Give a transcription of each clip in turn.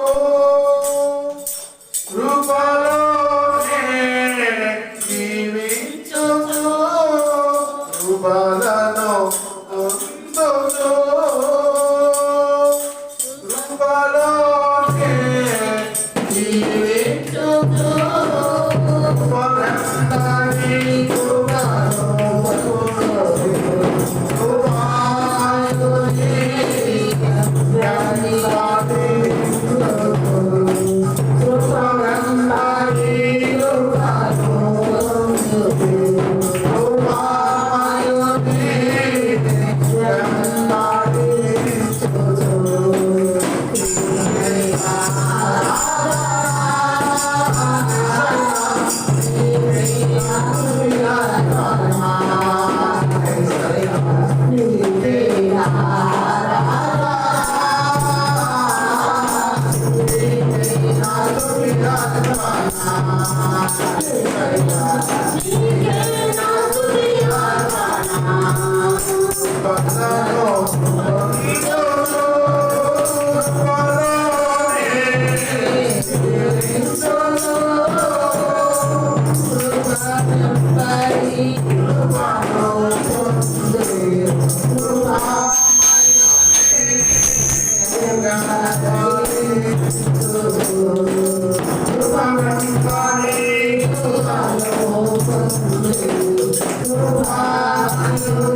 Oh.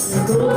す。ごい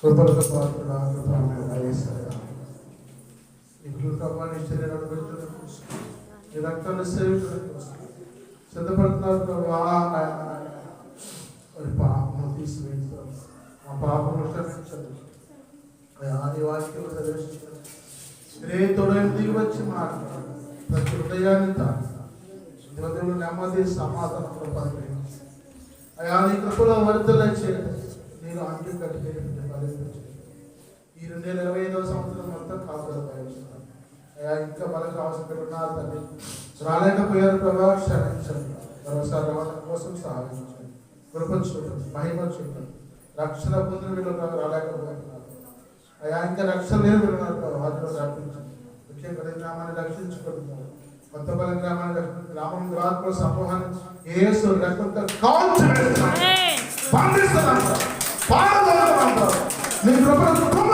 కృపలకు పాత్రుడా, కృపామయుడా యేసయ్యా. ఈ ఈ రక్తాన్ని సేవించడం సిద్ధపడుతున్నారు ప్రభా మరి పాపము తీసివేస్తారు మా పాపము క్షమించండి అయ్యా, వాక్యం ప్రదర్శించండి మీరే దిగి వచ్చి మాట్లాడు ప్రతి హృదయాన్ని నెమ్మది సమాధానం పదవి అయ్యా నీ కృపలో వర్ధల చేయండి నేను అంటు కట్టి ఫలించండి ఈ రెండు వేల ఇరవై ఐదవ సంవత్సరం మొత్తం కాపుదల పయనిస్తున్నాను అయ్యా ఇంకా బలం అవసరం ఉన్నారు తండ్రి రాలేకపోయారు ప్రభావ క్షమించండి. మరోసారి రావడం కోసం సహాయించండి కృప చూడండి మహిమ చూడండి రక్షణ పొందిన వీళ్ళు రాలేకపోతున్నారు అయ్యా ఇంకా రక్షణ లేని వీళ్ళు ఉన్నారు వాటిలో రక్షించండి. ముఖ్యంగా గ్రామాన్ని రక్షించుకుంటున్నారు కొత్తపల్లి రక్షించు గ్రామం గ్రామాల సమూహాన్ని ఏసు రక్తంతో కాల్చి పారదోలుతున్నాను నీ కృపను